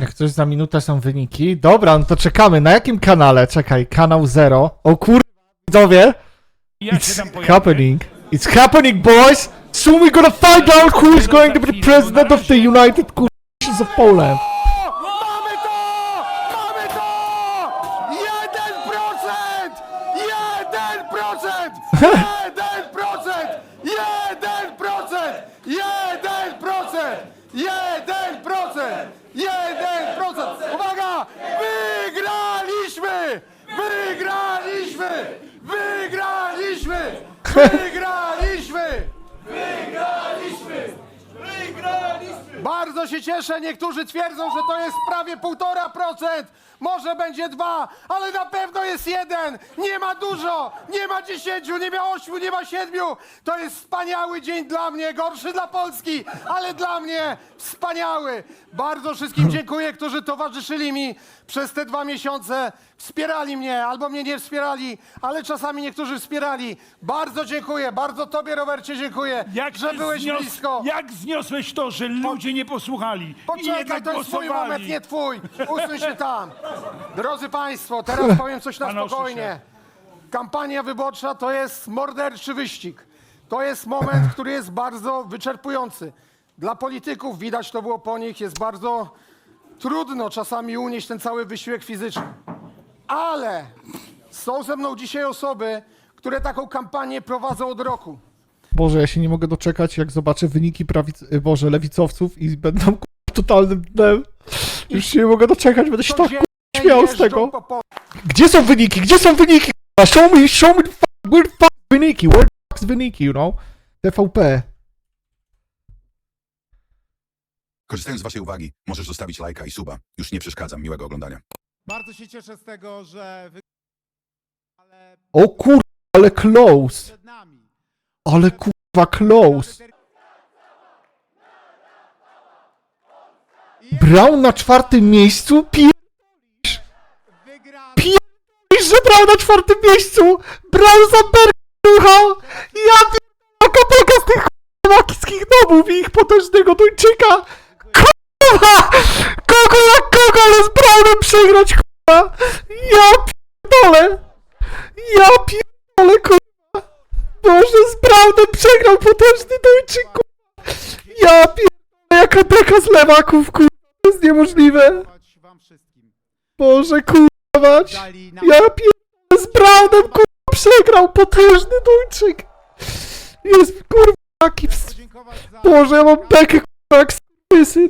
Jak coś za minutę są wyniki. Dobra, no to czekamy. Na jakim kanale? Czekaj, kanał Zero. O kurwa, widzowie! Ja się tam It's happening. It's happening, boys! Soon we're gonna find out who is going to be the president of the United Kur- of Poland. Mamy to! Mamy to! 1%! 1%! Wygraliśmy! Wygraliśmy! Bardzo się cieszę, niektórzy twierdzą, że to jest prawie 1,5%, może będzie dwa, ale na pewno jest jeden. Nie ma dużo, nie ma dziesięciu, nie ma ośmiu, nie ma siedmiu. To jest wspaniały dzień dla mnie, gorszy dla Polski, ale dla mnie wspaniały. Bardzo wszystkim dziękuję, którzy towarzyszyli mi przez te dwa miesiące, wspierali mnie albo mnie nie wspierali, ale czasami niektórzy wspierali. Bardzo dziękuję, bardzo tobie Robercie dziękuję, Jak że ty byłeś znios- blisko. Jak zniosłeś to, że ludzie nie posłuchali i Poczekaj, jednak to jest twój głosowali? moment, nie twój. Usuń się tam. Drodzy Państwo, teraz powiem coś na spokojnie. Kampania wyborcza to jest morderczy wyścig. To jest moment, który jest bardzo wyczerpujący. Dla polityków, widać to było po nich, jest bardzo trudno czasami unieść ten cały wysiłek fizyczny. Ale są ze mną dzisiaj osoby, które taką kampanię prowadzą od roku. Boże, ja się nie mogę doczekać, jak zobaczę wyniki prawic... Boże, lewicowców i będą ku- totalnym dnem. Już się nie mogę doczekać, będę się tak ku- śmiał z tego. Gdzie są wyniki? Gdzie są wyniki? k***a? Show me, show me the fuck, where the fuck wyniki? Where the fuck wyniki, you know? TVP. Korzystając z Waszej uwagi, możesz zostawić lajka i suba. Już nie przeszkadzam. Miłego oglądania. Bardzo się cieszę z tego, że wy... ale O kur... ale close. przed nami. Ale kurwa close. Brown na czwartym miejscu? Pier... Brown na czwartym miejscu! Brown za Bergruchał! Ja kapeka z tych makickich domów i ich potężnego Duńczyka! Kurwa! Kogo jak kogo, ale z Brownem przegrać, kurwa! Ja pierdolę! Ja pierdolę, kurwa! Boże, z Brownem przegrał potężny Duńczyk, kurwa! Ja pierdolę, jaka beka z lewaków, kurwa! To jest niemożliwe! Boże, kurwa Ja pierdolę z Brownem, kurwa, przegrał potężny Duńczyk! Jest, kurwa, taki za Boże, ja mam bekę, kurwa, jak syn.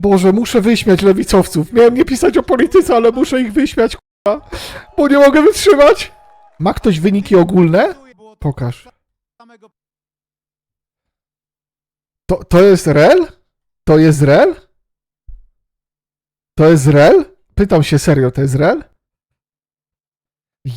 Boże, muszę wyśmiać lewicowców. Miałem nie pisać o polityce, ale muszę ich wyśmiać, kurwa, bo nie mogę wytrzymać. Ma ktoś wyniki ogólne? Pokaż. To, to jest rel? To jest rel? To jest rel? Pytam się serio, to rel?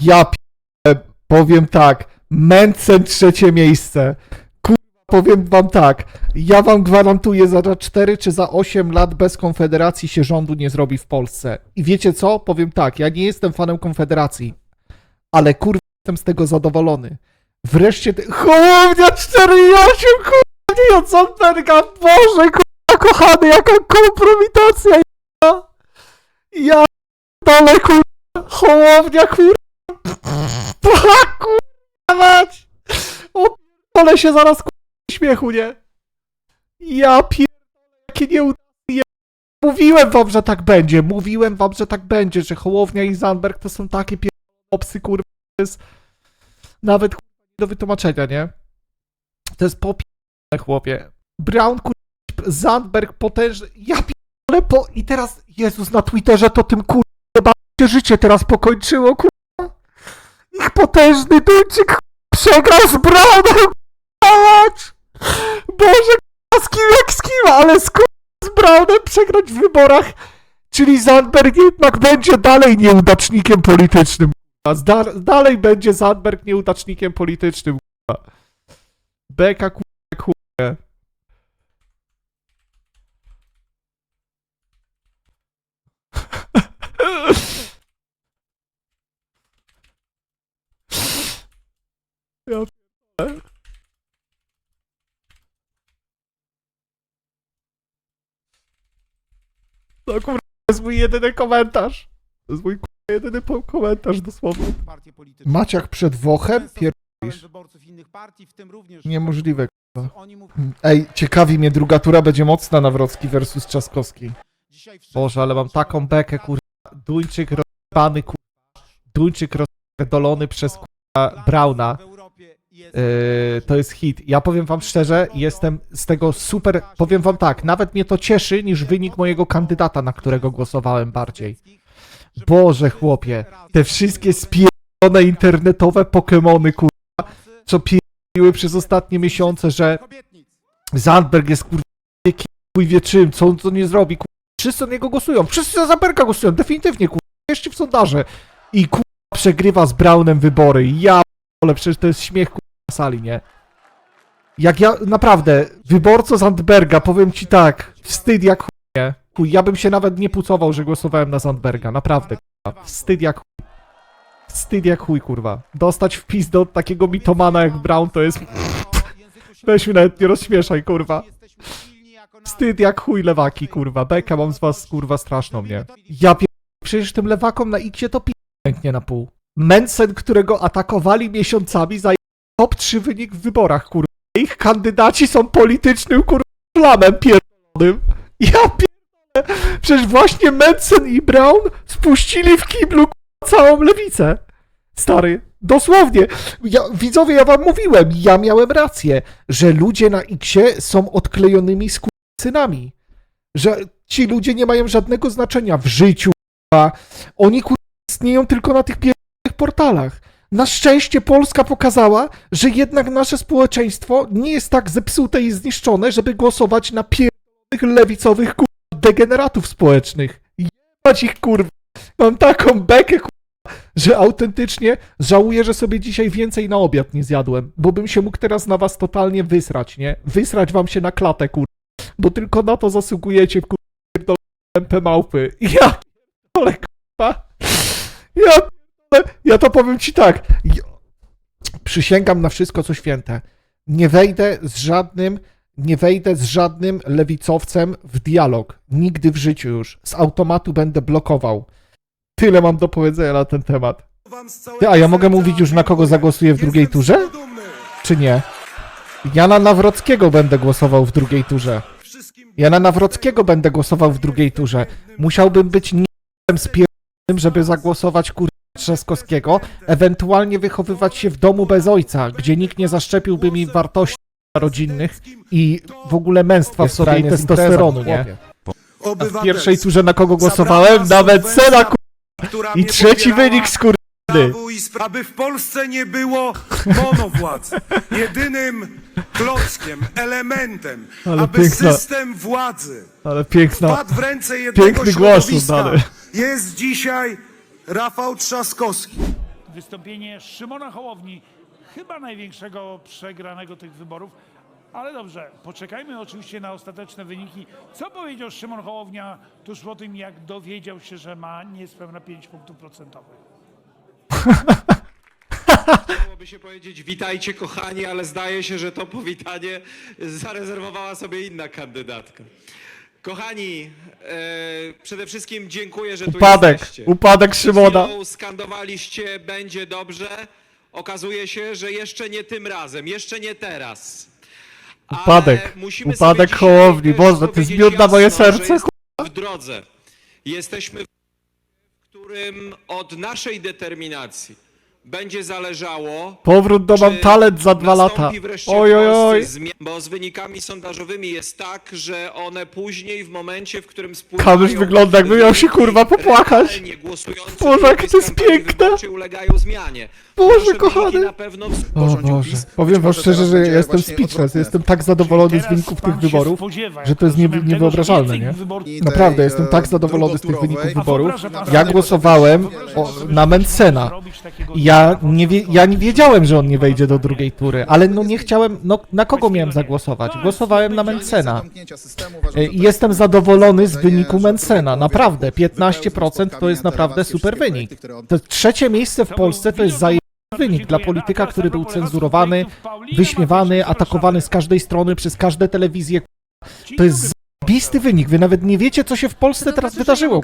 Ja p... powiem tak, Mencen trzecie miejsce. Kurwa, powiem wam tak, ja wam gwarantuję za 4 czy za 8 lat bez Konfederacji się rządu nie zrobi w Polsce. I wiecie co? Powiem tak, ja nie jestem fanem Konfederacji, ale kurwa jestem z tego zadowolony. Wreszcie ty... Hołownia 4,8 kurwa! Nie od Boże, kurwa, kochany, jaka kompromitacja, ja, ja, dole, kurwa, hołownia, kurwa, Pach, kurwa, mać, o, ale się zaraz, kurwa, śmiechu, nie, ja pierdolę, jakie nieudane, mówiłem wam, że tak będzie, mówiłem wam, że tak będzie, że hołownia i Zandberg to są takie pierdolone psy, kurwa, to jest nawet, kurwa, do wytłumaczenia, nie, to jest popi chłopie. Brown, kur... Zandberg potężny. Ja ale po... I teraz, Jezus, na Twitterze to tym kur... się życie teraz pokończyło, kurwa. Ich potężny Duńczyk przegrał z Brownem, kurwa. Boże, kurwa, z kim jak z kim, ale z, z Brownem przegrać w wyborach. Czyli Zandberg jednak będzie dalej nieudacznikiem politycznym. kurwa. Zda... Dalej będzie Zandberg nieudacznikiem politycznym. kurwa. Beka, kurwa, jak Ja pierdolę. No kurwa, jest mój jedyny komentarz. To jest mój kurwa, jedyny po- komentarz dosłownie. partie polityczne. Maciak przed Wochem? Często Pier... pytałem wyborców innych partii, w tym również Niemożliwe. oni mówią, Ej, ciekawi mnie, druga tura będzie mocna Nawrocki versus Trzaskowski. dzisiaj wszyscy Boże, ale mam taką bekę, kurwa. Duńczyk rozbany, kurwa. Duńczyk rozdolony przez kurwa Brauna. Yy, to jest hit. Ja powiem wam szczerze, jestem z tego super. Powiem wam tak, nawet mnie to cieszy niż wynik mojego kandydata, na którego głosowałem bardziej. Boże, chłopie, te wszystkie spierdolone internetowe Pokemony, kurwa, co pierdoliły przez ostatnie miesiące, że. Zandberg jest kurwa wie czym, co on co nie zrobi, kurwa. Wszyscy na niego głosują, wszyscy za Zandberga głosują, definitywnie, kurwa, jeszcze w sondaże. I kurwa przegrywa z Brownem wybory. Ja ale przecież to jest śmiech kurwa na sali, nie? Jak ja, naprawdę, wyborco Zandberga, powiem ci tak, wstyd jak chuj, nie? Chuj, ja bym się nawet nie pucował, że głosowałem na Zandberga, naprawdę, kurwa, wstyd jak chuj. Wstyd jak chuj, kurwa. Dostać wpis do takiego mitomana jak Brown to jest... Weź mnie nawet nie rozśmieszaj, kurwa. Wstyd jak chuj lewaki, kurwa. Bekę mam z was, kurwa, straszną, nie? Ja pier... Przecież tym lewakom na X to pi... pęknie na pół. Mensen, którego atakowali miesiącami za top 3 wynik w wyborach, kurwa. Ich kandydaci są politycznym, kurwa, flamem pierdolonym. Ja pierdolę. Przecież właśnie Mensen i Brown spuścili w kiblu, kurwa, całą lewicę. Stary, dosłownie. Ja, widzowie, ja wam mówiłem, ja miałem rację, że ludzie na Xie są odklejonymi synami. Że ci ludzie nie mają żadnego znaczenia w życiu, a oni kur... istnieją tylko na tych pierwszych portalach. Na szczęście Polska pokazała, że jednak nasze społeczeństwo nie jest tak zepsute i zniszczone, żeby głosować na pierdolonych lewicowych kur... degeneratów społecznych. Jebać ich kurwa. Mam taką bekę kurwa, że autentycznie żałuję, że sobie dzisiaj więcej na obiad nie zjadłem, bo bym się mógł teraz na was totalnie wysrać, nie? Wysrać wam się na klatę, kur... Bo tylko na to zasługujecie, kur... pierdolone MP małpy. Ja pierdolę, kurwa. Ja. Ja to powiem ci tak. Ja... Przysięgam na wszystko, co święte. Nie wejdę z żadnym, nie wejdę z żadnym lewicowcem w dialog. Nigdy w życiu już. Z automatu będę blokował. Tyle mam do powiedzenia na ten temat. Ty, a ja mogę mówić już na kogo zagłosuję w drugiej turze? Czy nie? Ja na Nawrockiego będę głosował w drugiej turze. Ja na Nawrockiego będę głosował w drugiej turze. Musiałbym być nie spierdolnym, żeby zagłosować kur... Trzaskowskiego, ewentualnie wychowywać się w domu bez ojca, gdzie nikt nie zaszczepiłby mi wartości rodzinnych i w ogóle męstwa w sobie i testosteronu, nie? A w pierwszej turze na kogo głosowałem? Nawet Sena, kur... I trzeci wynik, skur... prawu i spra- aby w Polsce nie było monowładzy. Jedynym klockiem, elementem, Ale aby piękna- system władzy Ale piękna... padł w ręce jednego Piękny głos środowiska. oddany. Jest dzisiaj Rafał Trzaskowski. Wystąpienie Szymona Hołowni, chyba największego przegranego tych wyborów. Ale dobrze, poczekajmy oczywiście na ostateczne wyniki. Co powiedział Szymon Hołownia tuż po tym, jak dowiedział się, że ma niespełna 5 punktów procentowych? Chciałoby się powiedzieć witajcie kochani, ale zdaje się, że to powitanie zarezerwowała sobie inna kandydatka. Kochani, e, przede wszystkim dziękuję, że tu Upadek, jesteście. upadek Szymona. Chwilą skandowaliście będzie dobrze. Okazuje się, że jeszcze nie tym razem, jeszcze nie teraz. Ale Upadek, musimy upadek sobie dzisiaj Hołowni, też Boże, to jest powiedzieć miód na moje jasno, że serce, jesteśmy w drodze. Jesteśmy w którym od naszej determinacji będzie zależało Powrót do Mam Talent za dwa lata. Oj, oj, oj. zmia- Bo z wynikami sondażowymi jest tak, że one później w momencie, w którym spływają... Kamerz wygląda, jakby miał się, kurwa, popłakać. Boże, jakie to jest piękne. ulegają zmianie. Boże, kochany. O Boże, PiS. powiem wam szczerze, że jestem speechless, jestem tak zadowolony z wyników tych wyborów, że to jest nie, niewyobrażalne, nie? Naprawdę, jestem tak zadowolony z tych wyników wyborów. Ja głosowałem o, na Mencena. I Ja Donalda nie, wie, ja nie wiedziałem, że on nie wejdzie do drugiej tury, ale no nie chciałem, no na kogo miałem zagłosować? Głosowałem na Mencena. E, I jestem zadowolony z wyniku Mencena, naprawdę. drugiej połowie 15% to jest naprawdę super wynik. To trzecie miejsce w Polsce to jest zaje wynik dla polityka, który był cenzurowany, wyśmiewany, atakowany z każdej strony przez każde telewizje. To jest zajebisty wynik. Wy nawet nie wiecie, co się w Polsce teraz wydarzyło.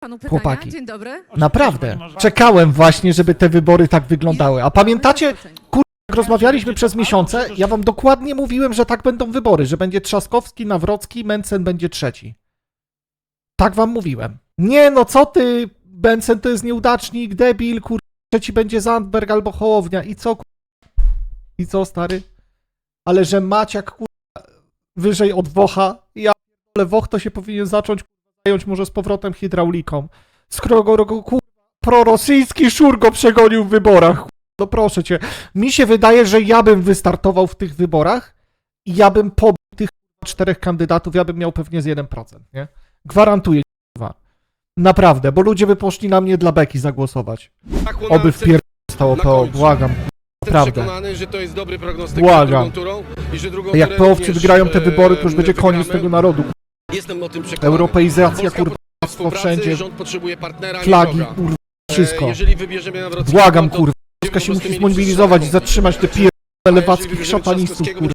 Panu pytania. Chłopaki. Dzień dobry. Naprawdę. Czekałem właśnie, żeby te wybory tak wyglądały. A pamiętacie, kur... jak rozmawialiśmy przez miesiące, ja wam dokładnie mówiłem, że tak będą wybory, że będzie Trzaskowski, Nawrocki, Mencen będzie trzeci. Tak wam mówiłem. Nie no, co ty, Mencen to jest nieudacznik, debil, kur... Trzeci będzie Zandberg albo Hołownia. I co, kur... I co, stary? Ale że Maciak, kur... wyżej od Wocha, ja ale Woch to się powinien zacząć kur... zająć może z powrotem hydrauliką. Skoro go, go kur... prorosyjski szur go przegonił w wyborach. No proszę cię. Mi się wydaje, że ja bym wystartował w tych wyborach i ja bym pobił tych czterech kandydatów, ja bym miał pewnie z 1%, nie? Gwarantuję. Naprawdę, bo ludzie by poszli na mnie dla beki zagłosować. Oby w pier... stało PO, błagam. Naprawdę. przekonany, że to jest dobry prognostyk Błagam. Jak również, wygrają te e, wybory, to już będzie koniec tego narodu. Jestem o tym przekonany. Europeizacja, Polska kurwa, potrzebuje wszędzie. Rząd potrzebuje partnera, Flagi, nie wroga. kurwa, E, wszystko. Jeżeli wybierzemy Nawrockiego, Błagam, to kurwa. Polska się musi zmobilizować i zatrzymać te pier... A jeżeli lewackich szatanistów, kurwa.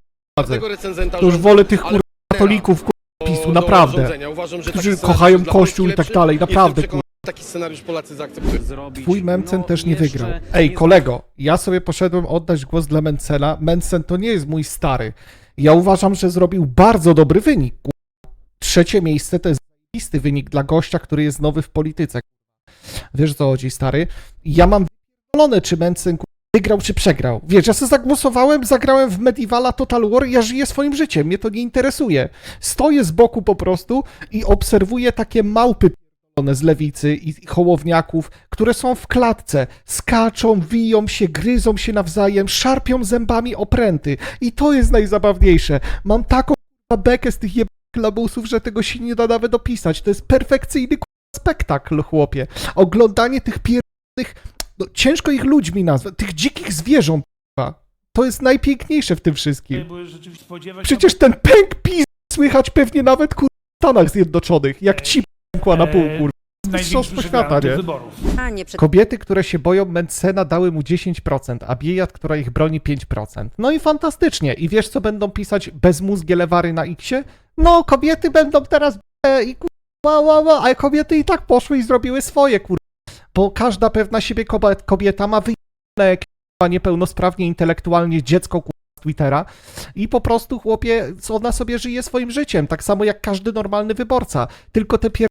Tego recenzenta To już rządu, wolę tych kurwa katolików, kurwa, PiSu, do naprawdę. Uważam, że taki Którzy scenariusz kochają dla Kościół Polski i tak lepszy. dalej, Jestem naprawdę, przekonany, że Taki scenariusz Polacy zaakceptują. Twój Mencen też nie wygrał. Ej, kolego, ja sobie poszedłem oddać głos dla Mencena. Mencen to nie jest mój stary. Ja uważam, że zrobił bardzo dobry wynik. Trzecie miejsce to jest zajebisty wynik dla gościa, który jest nowy w polityce. Wiesz co chodzi, stary? Ja mam wypierdolone, czy Mencen wygrał, czy przegrał. Wiesz, ja sobie zagłosowałem, zagrałem w Medievala Total War, ja żyję swoim życiem, mnie to nie interesuje. Stoję z boku po prostu i obserwuję takie małpy z lewicy i hołowniaków, które są w klatce, skaczą, wiją się, gryzą się nawzajem, szarpią zębami opręty. I to jest najzabawniejsze. Mam taką bekę z tych jeb... labusów, że tego się nie da nawet opisać. To jest perfekcyjny spektakl, chłopie. Oglądanie tych pierdolnych, no, ciężko ich ludźmi nazwać, tych dzikich zwierząt. To jest najpiękniejsze w tym wszystkim. Przecież ten pęk pis słychać pewnie nawet kur... w Stanach Zjednoczonych, jak ci pękła na pół, kur... mistrzostwo świata, nie? wyborów. A, nie przed... Kobiety, które się boją Mencena dały mu 10%, a Biejat, która ich broni 5%. No i fantastycznie. I wiesz, co będą pisać bezmózgie lewary na Xie? No, kobiety będą teraz e, i kur... Ła, ła, a kobiety i tak poszły i zrobiły swoje, kur... Bo każda pewna siebie kobieta ma wyjebane k***a, niepełnosprawnie intelektualnie dziecko kur... z Twittera i po prostu, chłopie, co ona sobie żyje swoim życiem, tak samo jak każdy normalny wyborca. Tylko te pier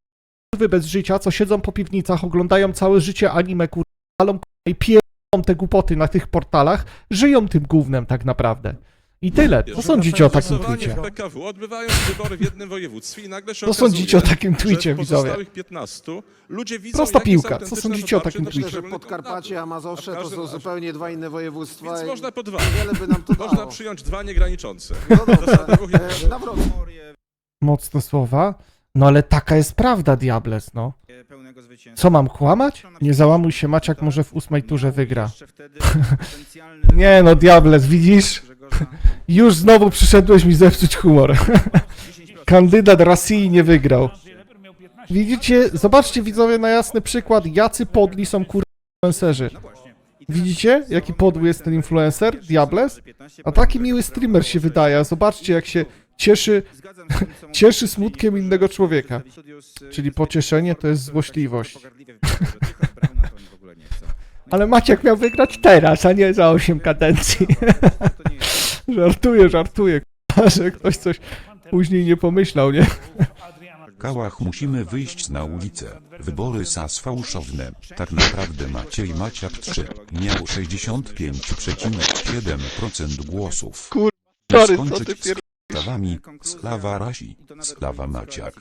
kurwy bez życia, co siedzą po piwnicach, oglądają całe życie anime, kur... palą kur- i pierdolą te głupoty na tych portalach, żyją tym gównem tak naprawdę. I tyle. Co sądzicie o takim tweetie? w PKW odbywają się wybory w jednym województwie i nagle się Co okazuje, sądzicie o takim że tweetie, widzowie? pozostałych 15 ludzie widzą, Prosta jakie piłka. Co autentyczne sądzicie o takim tweetie? Myślę, Podkarpacie, A w to każdym są razie- zupełnie dwa inne województwa. Więc i można podważyć. Wiele by nam to Można dało. przyjąć dwa niegraniczące. No dobrze. Zasady dwóch E. Mocne słowa. No ale taka jest prawda, Diables, no. Co mam kłamać? Nie załamuj się, Maciak może w ósmej turze wygra. Nie no, Diables, widzisz? Już znowu przyszedłeś mi zepsuć humor. Kandydat Rosji nie wygrał. Widzicie, zobaczcie widzowie na jasny przykład, jacy podli są kur... influencerzy. Widzicie, jaki podły jest ten influencer, Diables? A taki miły streamer się wydaje, a zobaczcie jak się cieszy, cieszy smutkiem innego człowieka. Czyli pocieszenie to jest złośliwość. Ale Maciek miał wygrać teraz, a nie za 8 kadencji. żartuję, żartuję, k***a, że ktoś coś później nie pomyślał, nie? Kałach musimy wyjść na ulicę. Wybory są sfałszowne. Tak naprawdę Maciej Maciak 3 miał 65,7% głosów. Sorry, co Skończyć ty pier... Slawami, Slawa Rasi, Slawa Maciak.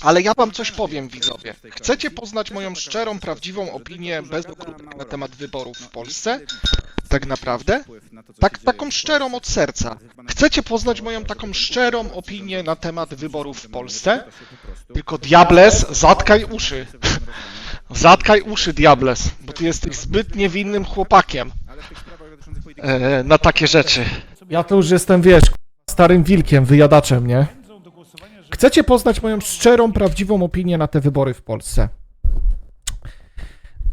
Ale ja wam coś powiem, widzowie. Chcecie poznać moją szczerą, prawdziwą opinię bez na temat wyborów w Polsce? Tak naprawdę? Tak, taką szczerą od serca. Chcecie poznać moją taką szczerą opinię na temat wyborów w Polsce? Tylko Diables, zatkaj uszy. Zatkaj uszy, Diables, bo ty jesteś zbyt niewinnym chłopakiem e, na takie rzeczy. Ja to już jestem, wiesz, starym wilkiem, wyjadaczem, nie? Chcecie poznać moją szczerą, prawdziwą opinię na te wybory w Polsce?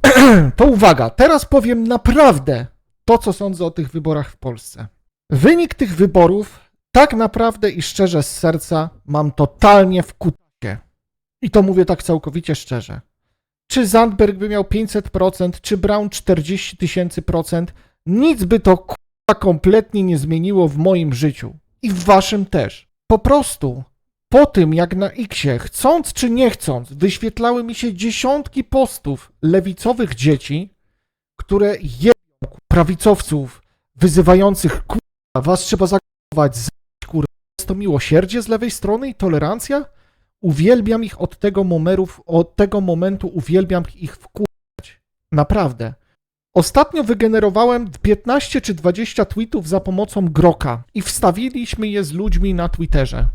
to uwaga, teraz powiem naprawdę to, co sądzę o tych wyborach w Polsce. Wynik tych wyborów, tak naprawdę i szczerze z serca, mam totalnie w kucie. I to mówię tak całkowicie szczerze. czy Zandberg by miał 500%, czy Brown 40 tysięcy procent, nic by to kurwa kompletnie nie zmieniło w moim życiu. I w waszym też. Po prostu po tym, jak na Xie, chcąc czy nie chcąc, wyświetlały mi się dziesiątki postów lewicowych dzieci, które jebią prawicowców wyzywających kurwa, was trzeba zakować, z kurwa. Jest to miłosierdzie z lewej strony i tolerancja? Uwielbiam ich od tego momentu, od tego momentu uwielbiam ich wkurwać. Naprawdę. Ostatnio wygenerowałem 15 czy 20 tweetów za pomocą Groka i wstawiliśmy je z ludźmi na Twitterze,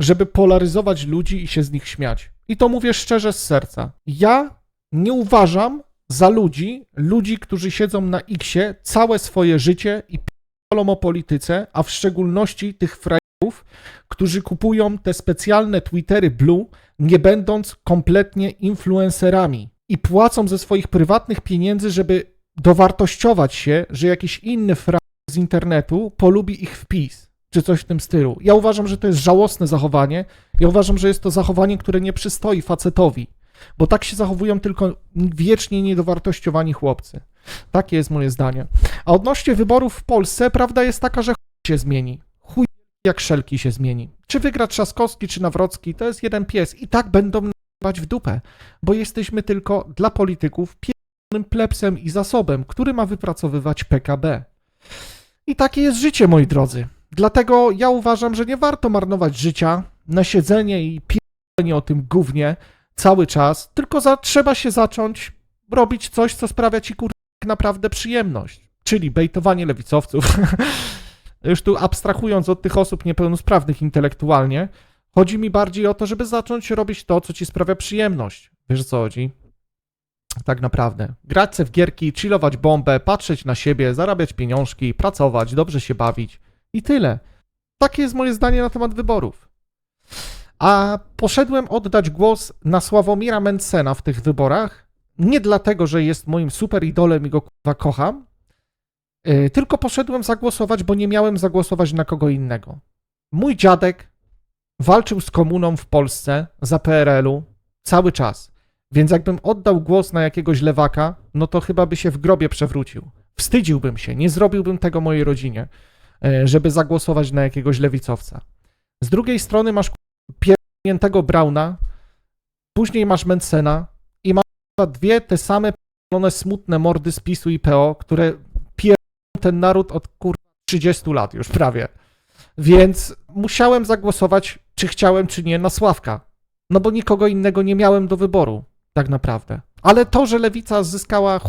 żeby polaryzować ludzi i się z nich śmiać. I to mówię szczerze z serca. Ja nie uważam za ludzi, ludzi, którzy siedzą na Xie całe swoje życie i p***olą o polityce, a w szczególności tych frajerów, którzy kupują te specjalne Twittery Blue, nie będąc kompletnie influencerami i płacą ze swoich prywatnych pieniędzy, żeby dowartościować się, że jakiś inny frajer z internetu polubi ich wpis, czy coś w tym stylu. Ja uważam, że to jest żałosne zachowanie. Ja uważam, że jest to zachowanie, które nie przystoi facetowi, bo tak się zachowują tylko wiecznie niedowartościowani chłopcy. Takie jest moje zdanie. A odnośnie wyborów w Polsce, prawda jest taka, że chuj się zmieni. Chuj jak szelki się zmieni. Czy wygra Trzaskowski, czy Nawrocki, to jest jeden pies. I tak będą bać w dupę, bo jesteśmy tylko dla polityków pierdolonym plebsem i zasobem, który ma wypracowywać PKB. I takie jest życie, moi drodzy. Dlatego ja uważam, że nie warto marnować życia na siedzenie i pierdolenie o tym gównie cały czas, tylko za, trzeba się zacząć robić coś, co sprawia ci kur... naprawdę przyjemność, czyli bejtowanie lewicowców. Już tu abstrahując od tych osób niepełnosprawnych intelektualnie, chodzi mi bardziej o to, żeby zacząć robić to, co ci sprawia przyjemność. Wiesz o co chodzi? Tak naprawdę. Grać se w gierki, chillować bombę, patrzeć na siebie, zarabiać pieniążki, pracować, dobrze się bawić i tyle. Takie jest moje zdanie na temat wyborów. A poszedłem oddać głos na Sławomira Mencena w tych wyborach, nie dlatego, że jest moim super idolem i go kurwa kocham, yy, tylko poszedłem zagłosować, bo nie miałem zagłosować na kogo innego. Mój dziadek walczył z komuną w Polsce za PRL-u cały czas. Więc jakbym oddał głos na jakiegoś lewaka, no to chyba by się w grobie przewrócił. Wstydziłbym się, nie zrobiłbym tego mojej rodzinie, e, żeby zagłosować na jakiegoś lewicowca. Z drugiej strony masz pierdolniętego Brauna, później masz Mencena i masz dwie te same pierdolone smutne mordy z PiSu i PO, które pierdolą ten naród od kur 30 lat już prawie. Więc musiałem zagłosować, czy chciałem, czy nie, na Sławka. No bo nikogo innego nie miałem do wyboru, tak naprawdę. Ale to, że lewica zyskała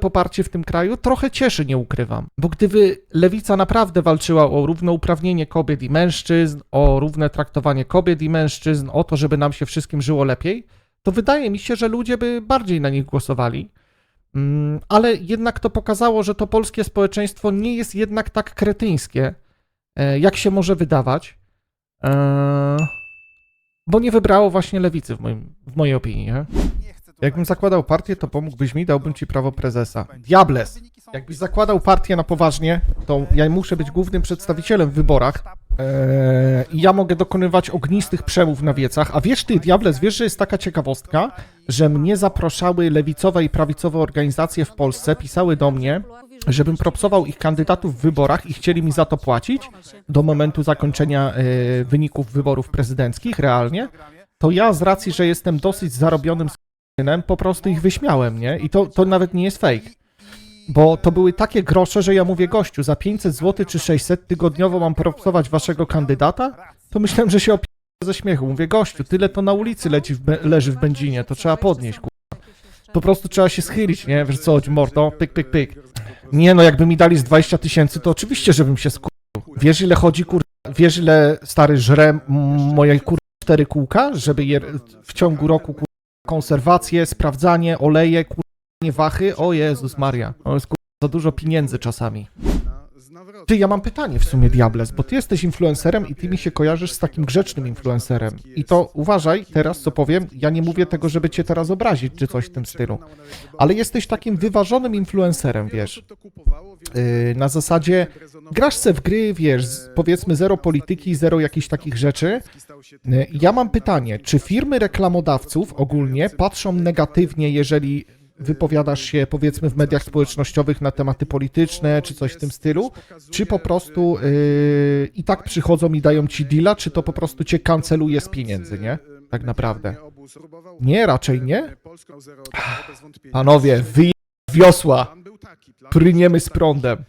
poparcie w tym kraju, trochę cieszy, nie ukrywam. Bo gdyby lewica naprawdę walczyła o równouprawnienie kobiet i mężczyzn, o równe traktowanie kobiet i mężczyzn, o to, żeby nam się wszystkim żyło lepiej, to wydaje mi się, że ludzie by bardziej na nich głosowali. Mm, Ale jednak to pokazało, że to polskie społeczeństwo nie jest jednak tak kretyńskie, e, jak się może wydawać. Eee bo nie wybrało właśnie lewicy w, moim, w mojej opinii. Nie? Jakbym zakładał partię, to pomógłbyś mi, dałbym ci prawo prezesa. Diables! Jakbyś zakładał partię na poważnie, to ja muszę być głównym przedstawicielem w wyborach eee, i ja mogę dokonywać ognistych przemów na wiecach. A wiesz ty, Diables, wiesz, że jest taka ciekawostka, że mnie zapraszały lewicowe i prawicowe organizacje w Polsce, pisały do mnie, żebym propsował ich kandydatów w wyborach i chcieli mi za to płacić do momentu zakończenia e, wyników wyborów prezydenckich realnie, to ja z racji, że jestem dosyć zarobionym synem, po prostu ich wyśmiałem, nie? I to, to nawet nie jest fake. Bo to były takie grosze, że ja mówię, gościu, za 500 zł czy 600 tygodniowo mam propsować waszego kandydata? To myślałem, że się opie ze śmiechu. Mówię, gościu, tyle to na ulicy leci w leży w benzinie, to trzeba podnieść, ku... Po prostu trzeba się schylić, nie? Wiesz co chodzi, mordo? Pyk, pyk, pyk. Nie no, jakby mi dali z 20 tysięcy, to oczywiście, żebym się skurzył. Wiesz ile chodzi, kur... Wiesz ile stary żre moje kur... cztery kółka, żeby je w ciągu roku kur... konserwację, sprawdzanie, oleje, kur... wachy? O Jezus Maria. To jest kur... za dużo pieniędzy czasami. Ty, ja mam pytanie w sumie, Diables, bo ty jesteś influencerem i ty mi się kojarzysz z takim grzecznym influencerem. I to uważaj teraz, co powiem, ja nie mówię tego, żeby cię teraz obrazić, czy coś w tym stylu. Ale jesteś takim wyważonym influencerem, wiesz. Yy, na zasadzie grasz se w gry, wiesz, powiedzmy zero polityki, zero jakichś takich rzeczy. Yy, Ja mam pytanie, czy firmy reklamodawców ogólnie patrzą negatywnie, jeżeli wypowiadasz się powiedzmy w mediach społecznościowych na tematy polityczne, czy coś w tym stylu, czy po prostu yy, i tak przychodzą i dają ci deala, czy to po prostu cię kanceluje z pieniędzy, nie? Tak naprawdę. Nie, raczej nie. Panowie, wy wiosła, pryniemy z prądem.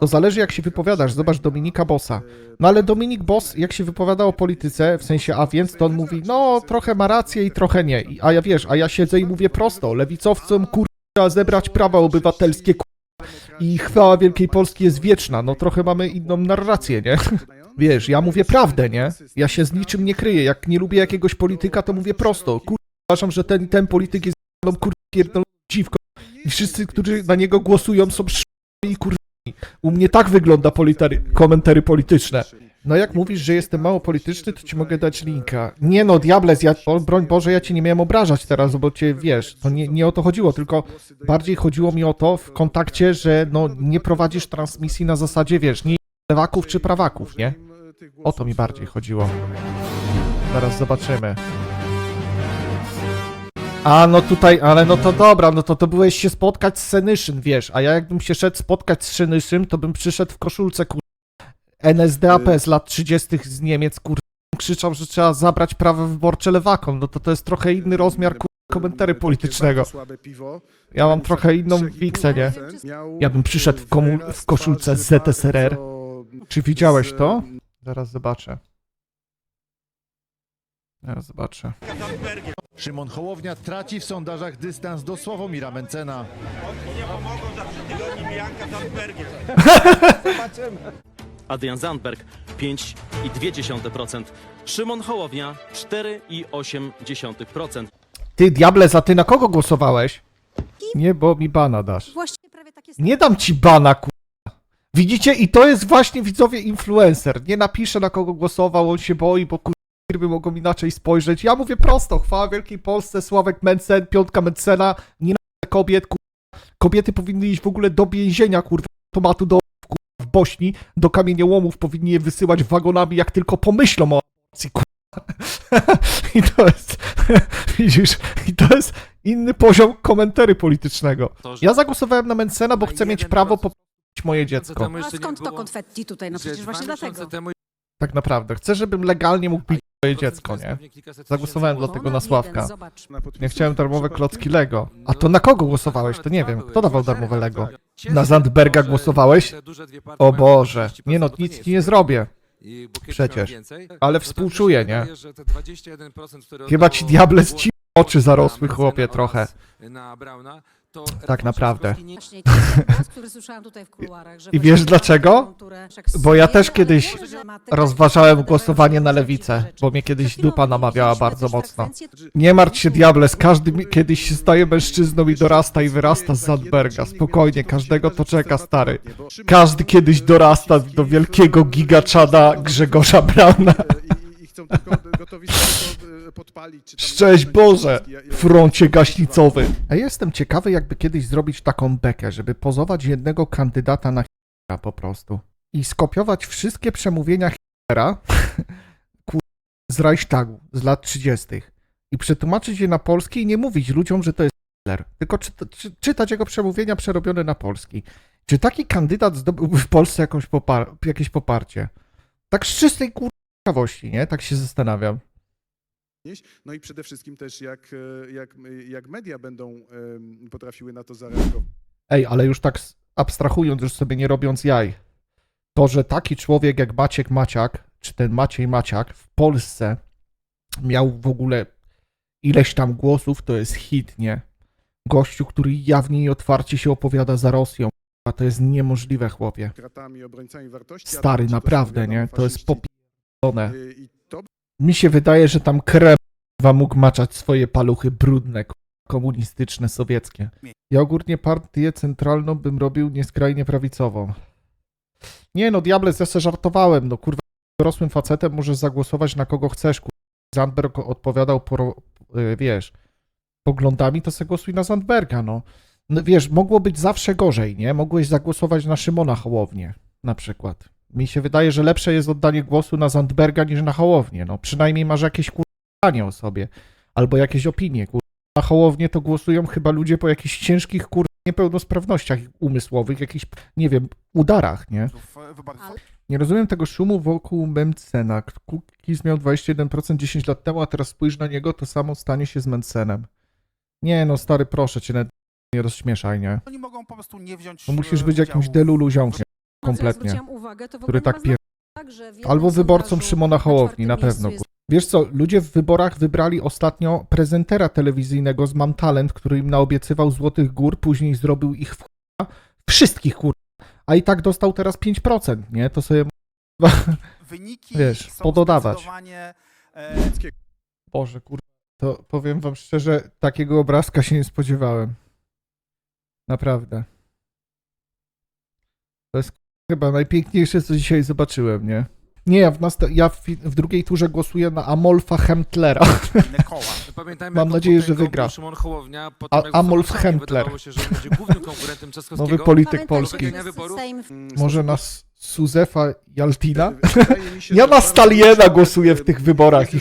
To zależy jak się wypowiadasz. Zobacz Dominika Bossa. No ale Dominik Boss, jak się wypowiada o polityce, w sensie a więc, to on mówi, no trochę ma rację i trochę nie. I- A ja wiesz, a ja siedzę i mówię prosto, lewicowcom kurwa zebrać prawa obywatelskie kurwa, i chwała Wielkiej Polski jest wieczna. No trochę mamy inną narrację, nie? Wiesz, ja mówię prawdę, nie? Ja się z niczym nie kryję. Jak nie lubię jakiegoś polityka, to mówię prosto. Kurwa, uważam, że ten, ten polityk jest kurwa pierdoloną dziwką. I wszyscy, którzy na niego głosują są. I kurwa. U mnie tak wygląda politary, komentary polityczne. No jak mówisz, że jestem mało polityczny, to ci mogę dać linka. Nie no, Diables, ja, o, broń Boże, ja cię nie miałem obrażać teraz, bo cię wiesz, to nie, nie o to chodziło, tylko bardziej chodziło mi o to w kontakcie, że no nie prowadzisz transmisji na zasadzie, wiesz, nie lewaków czy prawaków, nie? O to mi bardziej chodziło. Zaraz zobaczymy. A no tutaj, ale no to dobra, no to to byłeś się spotkać z Senyszyn, wiesz, a ja jakbym się szedł spotkać z Senyszyn, to bym przyszedł w koszulce, kur... NSDAP z lat 30. z Niemiec, kur... krzyczał, że trzeba zabrać prawo wyborcze lewakom, no to to jest trochę inny rozmiar, kur... komentary politycznego. Ja mam trochę inną wiksę, nie? Ja bym przyszedł w, komu... w koszulce ZSRR. Czy widziałeś to? Zaraz zobaczę. Zaraz zobaczę. Szymon Hołownia traci w sondażach dystans do Sławomira Mencena. Adrian Zandberg 5,2%, Szymon Hołownia 4,8%. Ty, Diables, a ty na kogo głosowałeś? Nie, bo mi bana dasz. Właściwie prawie takie Nie dam ci bana, ku... Widzicie? I to jest właśnie, widzowie, influencer. Nie napiszę, na kogo głosował, on się boi, bo kur... firmy mogą inaczej spojrzeć. Ja mówię prosto, chwała Wielkiej Polsce, Sławek Mencen, piątka Mencena, nie na kobiet, kur... Kobiety powinny iść w ogóle do więzienia, kurwa, tomatu do kur... w Bośni, do kamieniołomów powinni je wysyłać wagonami, jak tylko pomyślą o aborcji. I to jest, widzisz, i to jest inny poziom komentary politycznego. Ja zagłosowałem na Mencena, bo chcę mieć prawo poprawić moje dziecko. A skąd to konfetti tutaj? No przecież właśnie dlatego. Tak naprawdę. Chcę, żebym legalnie mógł bić moje dziecko, nie? Zagłosowałem dlatego na Sławka. Nie chciałem darmowe klocki Lego. A to na kogo głosowałeś? To nie wiem. Kto dawał darmowe Lego? Na Zandberga głosowałeś? O Boże. Nie no, nic ci nie zrobię. Przecież. Ale współczuję, nie? Chyba ci diable z ci oczy zarosły, chłopie, trochę. Tak naprawdę. Właśnie to jest ten głos, który słyszałam tutaj w kuluarach, że I wiesz właśnie dlaczego? Bo ja też kiedyś Rozważałem głosowanie na lewicę, bo mnie kiedyś dupa namawiała bardzo mocno. Nie martw się, Diables, każdy mi- kiedyś się staje mężczyzną i dorasta i wyrasta z Zandberga. Spokojnie, każdego to czeka, stary. Każdy kiedyś dorasta do wielkiego gigaczada Grzegorza Brauna. Chcą tylko gotowi są tylko e, podpalić. Czy tam Szczęść Boże, ja- froncie gaśnicowy. A jestem ciekawy, jakby kiedyś zrobić taką bekę, żeby pozować jednego kandydata na Hitlera po prostu. I skopiować wszystkie przemówienia Hitlera kur- z Reichstagu z lat 30. I przetłumaczyć je na polski i nie mówić ludziom, że to jest Hitler. Tylko czyta, czy, czytać jego przemówienia przerobione na polski. Czy taki kandydat zdobyłby w Polsce jakąś popar- jakieś poparcie? Tak z czystej kur... ciekawości, nie? Tak się zastanawiam. No i przede wszystkim też jak, e, jak, jak media będą potrafiły na to zareagować. Ej, ale już tak abstrahując, już sobie nie robiąc jaj. To, że taki człowiek jak Maciek Maciak, czy ten Maciej Maciak w Polsce miał w ogóle ileś tam głosów, to jest hit, nie? Gościu, który jawnie i otwarcie się opowiada za Rosją. A to jest niemożliwe, chłopie. Kratami, obrońcami wartości. a Stary, naprawdę, nie? To jest faszyści. To Mi się wydaje, że tam krem kurwa, mógł maczać swoje paluchy brudne, komunistyczne, sowieckie. Ja ogólnie partię centralną bym robił nieskrajnie prawicową. Nie no, Diables, ja se żartowałem, no kurwa, dorosłym facetem możesz zagłosować na kogo chcesz, kurwa. Zandberg odpowiadał, po, y, wiesz, poglądami, to se głosuj na Zandberga, no. no. Wiesz, mogło być zawsze gorzej, nie? Mogłeś zagłosować na Szymona Hołownię, na przykład. Mi się wydaje, że lepsze jest oddanie głosu na Zandberga niż na Hołownię, no. Przynajmniej masz jakieś kurwa o sobie, albo jakieś opinie, kurwa. Na Hołownię to głosują chyba ludzie po jakichś ciężkich, kurwa, niepełnosprawnościach umysłowych, jakichś, nie wiem, udarach, nie? Nie rozumiem tego szumu wokół Mencena. Kukiz miał 21% 10 lat temu, a teraz spójrz na niego, to samo stanie się z Mencenem. Nie no, stary, proszę cię, nie rozśmieszaj, nie? Oni mogą po prostu nie wziąć No musisz być jakimś delulu ziomkiem, Ja kompletnie, zwróciłam uwagę, który tak pier... tak, Albo wyborcą Szymona na Hołowni, na pewno. kur- Wiesz co, ludzie w wyborach wybrali ostatnio prezentera telewizyjnego z Mam Talent, który im naobiecywał złotych gór, później zrobił ich w wszystkich kur... A i tak dostał teraz 5%, nie? To sobie Wyniki Wiesz, pododawać. zdecydowanie, Boże, kurwa, to powiem wam szczerze, takiego obrazka się nie spodziewałem. Naprawdę. To jest chyba najpiękniejsze, co dzisiaj zobaczyłem, nie? Nie, ja w, ja w, w drugiej turze głosuję na Amolfa Hemtlera. Pamiętajmy, Mam nadzieję, że wygra. Szymon Hołownia, A- potem jak Amolf się, Trzaskowskiego. Nowy polityk polski. Może na S- Suzefa Jaltina? Się, Ja na Staliena głosuję w e, tych wyborach. I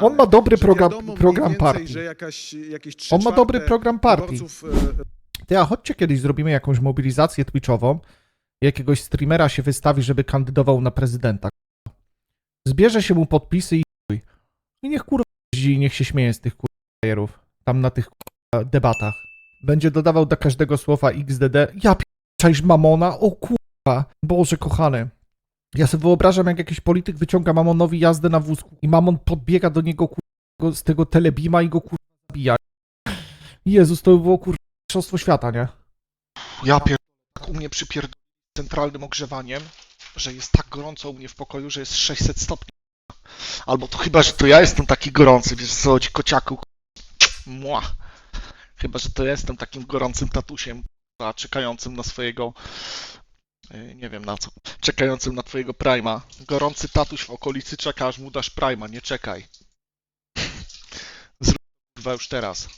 on ma dobry program, program partii. On ma dobry program partii. wyborców, e, Ty, a chodźcie kiedyś zrobimy jakąś mobilizację twitchową. Jakiegoś streamera się wystawi, żeby kandydował na prezydenta. Zbierze się mu podpisy i chuj. I niech kurwa i niech się śmieje z tych kurwa Tam na tych debatach. Będzie dodawał do każdego słowa XDD. Ja pierdolę, mamona, o kurwa. Boże kochany. Ja sobie wyobrażam, jak jakiś polityk wyciąga mamonowi jazdę na wózku i mamon podbiega do niego kurwa, z tego telebima i go kurwa zabija. Jezus, to by było kurwa mistrzostwo świata, nie? Ja tak u mnie przypierdolę centralnym ogrzewaniem, że jest tak gorąco u mnie w pokoju, że jest 600 stopni. Albo to chyba, że to ja jestem taki gorący, wiesz co chodzi, kociaku. Mła. Chyba, że to ja jestem takim gorącym tatusiem, czekającym na swojego, yy, nie wiem na co, czekającym na twojego prima. Gorący tatuś w okolicy czeka, aż mu dasz prima, nie czekaj. Zrób już teraz.